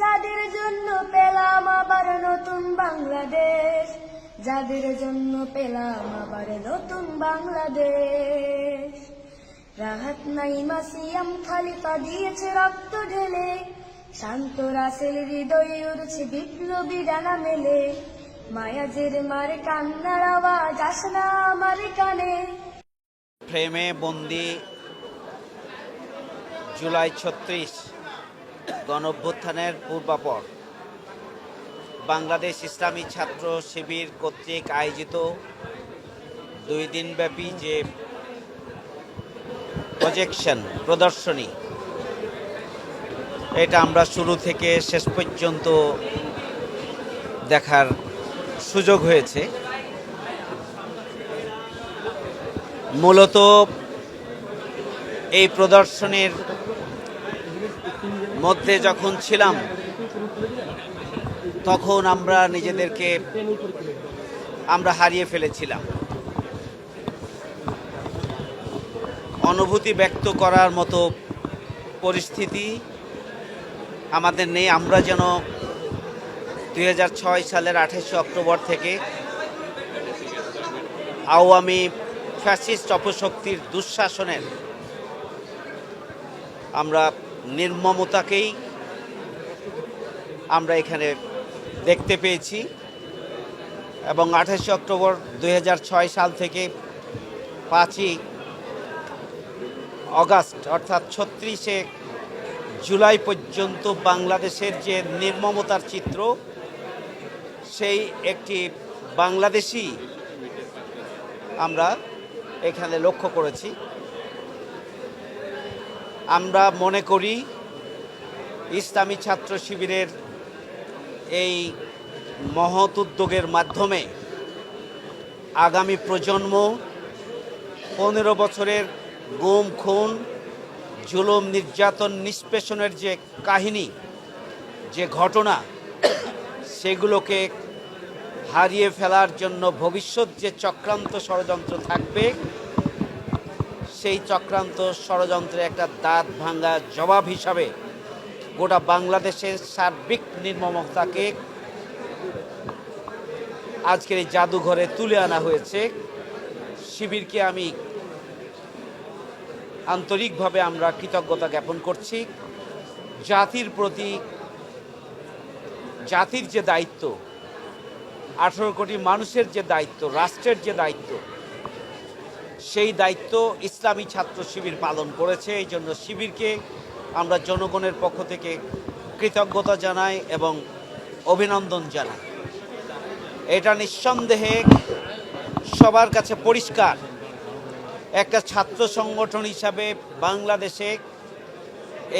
যাদের জন্য পেলাম আবার নতুন বাংলাদেশ, যাদের জন্য পেলাম আবার নতুন বাংলাদেশ। রাহাত নাইমা সিয়াম খালিফা দিয়েছে রক্ত ঢেলে, শান্ত রাসেল হৃদয়ে উড়ছে বিপ্লবী ডানা মেলে। মায়াজের মারে কান্নার আওয়াজ আসে না আমার কানে। ফ্রেমে বন্দি জুলাই ছত্রিশ। গণঅভ্যুত্থানের পূর্বাপর। বাংলাদেশ ইসলামী ছাত্র শিবির কর্তৃক আয়োজিত দুই দিনব্যাপী যে প্রজেকশন প্রদর্শনী, এটা আমরা শুরু থেকে শেষ পর্যন্ত দেখার সুযোগ হয়েছে। মূলত এই প্রদর্শনীর মধ্যে যখন ছিলাম, তখন আমরা নিজেদেরকে আমরা হারিয়ে ফেলেছিলাম। অনুভূতি ব্যক্ত করার মতো পরিস্থিতি আমাদের নেই। আমরা যেন দু হাজার ছয় সালের আঠাশে অক্টোবর থেকে আওয়ামী ফ্যাসিস্ট অপশক্তির দুঃশাসনের আমরা নির্মমতাকেই আমরা এখানে দেখতে পেয়েছি। এবং আঠাশে অক্টোবর দু হাজার ছয় সাল থেকে পাঁচই অগাস্ট, অর্থাৎ ছত্রিশে জুলাই পর্যন্ত বাংলাদেশের যে নির্মমতার চিত্র, সেই একটি বাংলাদেশি আমরা এখানে লক্ষ্য করেছি। আমরা মনে করি ইসলামী ছাত্র শিবিরের এই মহৎ উদ্যোগের মাধ্যমে আগামী প্রজন্ম পনেরো বছরের গুম, খুন, জুলুম, নির্যাতন, নিষ্পেষণের যে কাহিনী, যে ঘটনা, সেগুলোকে হারিয়ে ফেলার জন্য ভবিষ্যৎ যে চক্রান্ত ষড়যন্ত্র থাকবে সেই চক্রান্ত ষড়যন্ত্রে একটা দাঁত ভাঙ্গা জবাব হিসাবে গোটা বাংলাদেশের সার্বিক নির্মমতাকে আজকের এই জাদুঘরে তুলে আনা হয়েছে। শিবিরকে আমি আন্তরিকভাবে আমরা কৃতজ্ঞতা জ্ঞাপন করছি। জাতির প্রতি জাতির যে দায়িত্ব, আঠেরো কোটি মানুষের যে দায়িত্ব, রাষ্ট্রের যে দায়িত্ব সেই দায়িত্ব ইসলামী ছাত্র শিবির পালন করেছে। এই জন্য শিবিরকে আমরা জনগণের পক্ষ থেকে কৃতজ্ঞতা জানাই এবং অভিনন্দন জানাই। এটা নিঃসন্দেহে সবার কাছে পরিষ্কার। একটা ছাত্র সংগঠন হিসাবে বাংলাদেশে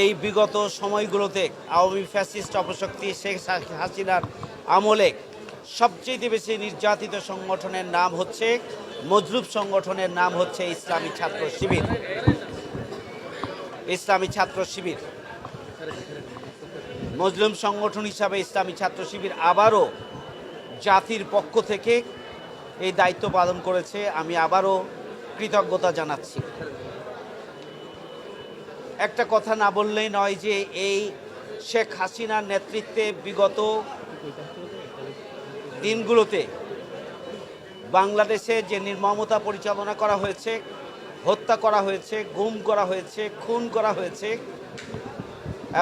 এই বিগত সময়গুলোতে আওয়ামী ফ্যাসিস্ট অপশক্তি শেখ হাসিনার আমলে সবচেয়ে বেশি নির্যাতিত সংগঠনের নাম হচ্ছে মজরুব সংগঠনের নাম হচ্ছে ইসলামী ছাত্র শিবির। ইসলামী ছাত্র শিবির। মজলুম সংগঠন হিসাবে ইসলামী ছাত্র শিবির আবারও জাতির পক্ষ থেকে এই দায়িত্ব পালন করেছে। আমি আবারও কৃতজ্ঞতা জানাচ্ছি। একটা কথা না বললেই নয় যে এই শেখ হাসিনার নেতৃত্বে বিগত দিনগুলোতে বাংলাদেশে যে নির্মমতা পরিচালনা করা হয়েছে, হত্যা করা হয়েছে, গুম করা হয়েছে, খুন করা হয়েছে,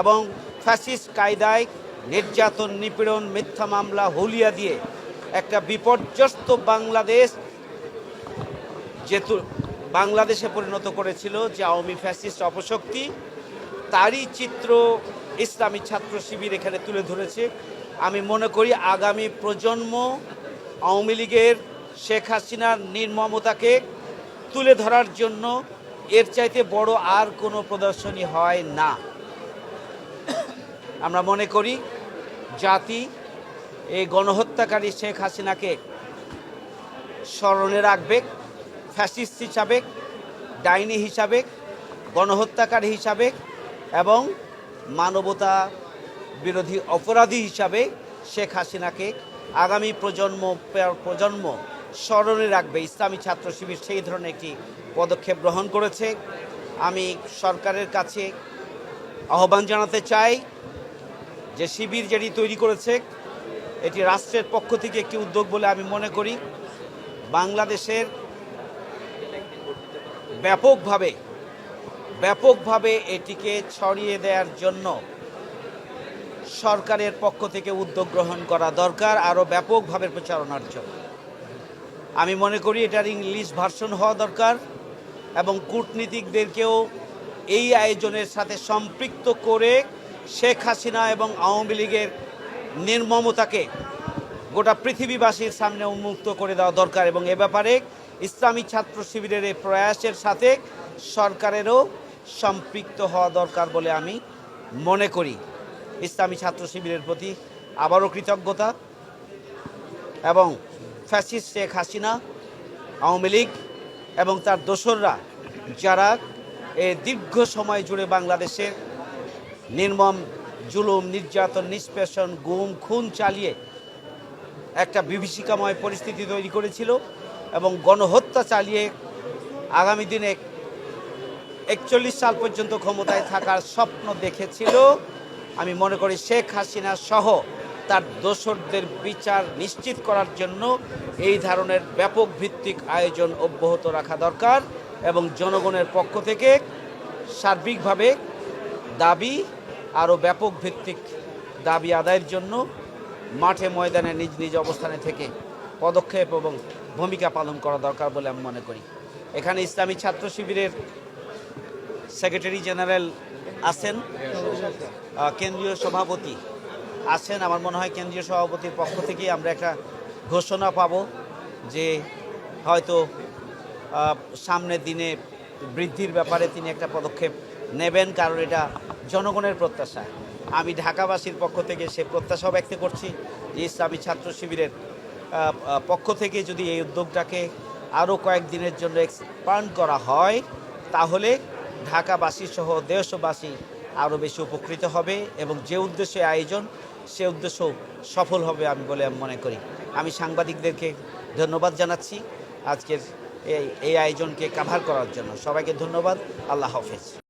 এবং ফ্যাসিস্ট কায়দায় নির্যাতন, নিপীড়ন, মিথ্যা মামলা, হুলিয়া দিয়ে একটা বিপর্যস্ত বাংলাদেশ যেহেতু বাংলাদেশে পরিণত করেছিল যে আওয়ামী ফ্যাসিস্ট অপশক্তি, তারই চিত্র ইসলামী ছাত্র শিবির এখানে তুলে ধরেছে। আমি মনে করি আগামী প্রজন্ম আওয়ামী লীগের শেখ হাসিনার নির্মমতাকে তুলে ধরার জন্য এর চাইতে বড় আর কোনো প্রদর্শনী হয় না। আমরা মনে করি জাতি এই গণহত্যাকারী শেখ হাসিনাকে স্মরণে রাখবে, ফ্যাসিস্ট হিসাবে, ডাইনি হিসাবে, গণহত্যাকারী হিসাবে এবং মানবতা বিরোধী অপরাধী হিসাবে শেখ হাসিনাকে আগামী প্রজন্ম প্রজন্ম স্মরণে রাখবে, ইসলামী ছাত্র শিবির সেই ধরনের একটি পদক্ষেপ গ্রহণ করেছে। আমি সরকারের কাছে আহ্বান জানাতে চাই যে শিবির যেটি তৈরি করেছে, এটি রাষ্ট্রের পক্ষ থেকে একটি উদ্যোগ বলে আমি মনে করি। বাংলাদেশের ব্যাপকভাবে ব্যাপকভাবে এটিকে ছড়িয়ে দেওয়ার জন্য সরকারের পক্ষ থেকে উদ্যোগ গ্রহণ করা দরকার, আরও ব্যাপকভাবে প্রচারণার জন্য। আমি মনে করি এটার ইংলিশ ভার্সন হওয়া দরকার এবং কূটনীতিকদেরকেও এই আয়োজনের সাথে সম্পৃক্ত করে শেখ হাসিনা এবং আওয়ামী লীগের নির্মমতাকে গোটা পৃথিবীবাসীর সামনে উন্মুক্ত করে দেওয়া দরকার এবং এ ব্যাপারে ইসলামী ছাত্র শিবিরের এই প্রয়াসের সাথে সরকারেরও সম্পৃক্ত হওয়া দরকার বলে আমি মনে করি। ইসলামী ছাত্র শিবিরের প্রতি আবারও কৃতজ্ঞতা এবং ফ্যাসিস্ট শেখ হাসিনা, আওয়ামী লীগ এবং তার দোসররা, যারা এই দীর্ঘ সময় জুড়ে বাংলাদেশের নির্মম জুলুম, নির্যাতন, নিষ্পেষণ, গুম, খুন চালিয়ে একটা বিভীষিকাময় পরিস্থিতি তৈরি করেছিল এবং গণহত্যা চালিয়ে আগামী দিনে একচল্লিশ সাল পর্যন্ত ক্ষমতায় থাকার স্বপ্ন দেখেছিল। আমি মনে করি শেখ হাসিনা সহ তার দোসরদের বিচার নিশ্চিত করার জন্য এই ধরনের ব্যাপক ভিত্তিক আয়োজন অব্যাহত রাখা দরকার এবং জনগণের পক্ষ থেকে সার্বিকভাবে দাবি আরও ব্যাপক ভিত্তিক দাবি আদায়ের জন্য মাঠে ময়দানে নিজ নিজ অবস্থানে থেকে পদক্ষেপ এবং ভূমিকা পালন করা দরকার বলে আমি মনে করি। এখানে ইসলামী ছাত্র শিবিরের সেক্রেটারি জেনারেল আছেন কেন্দ্রীয় সভাপতি। আছেন, আমার মনে হয় কেন্দ্রীয় সভাপতির পক্ষ থেকেই আমরা একটা ঘোষণা পাব যে হয়তো সামনের দিনে বৃদ্ধির ব্যাপারে তিনি একটা পদক্ষেপ নেবেন, কারণ এটা জনগণের প্রত্যাশা। আমি ঢাকাবাসীর পক্ষ থেকে সে প্রত্যাশা ব্যক্ত করছি যে ইসলামী ছাত্র শিবিরের পক্ষ থেকে যদি এই উদ্যোগটাকে আরও কয়েকদিনের জন্য এক্সপান্ড করা হয়, তাহলে ঢাকাবাসী সহ দেশবাসী আরও বেশি উপকৃত হবে এবং যে উদ্দেশ্যে আয়োজন সে উদ্দেশ্য সফল হবে আমি বলে আমি মনে করি। আমি সাংবাদিকদেরকে ধন্যবাদ জানাচ্ছি আজকের এই এই আয়োজনকে কাভার করার জন্য। সবাইকে ধন্যবাদ। আল্লাহ হাফেজ।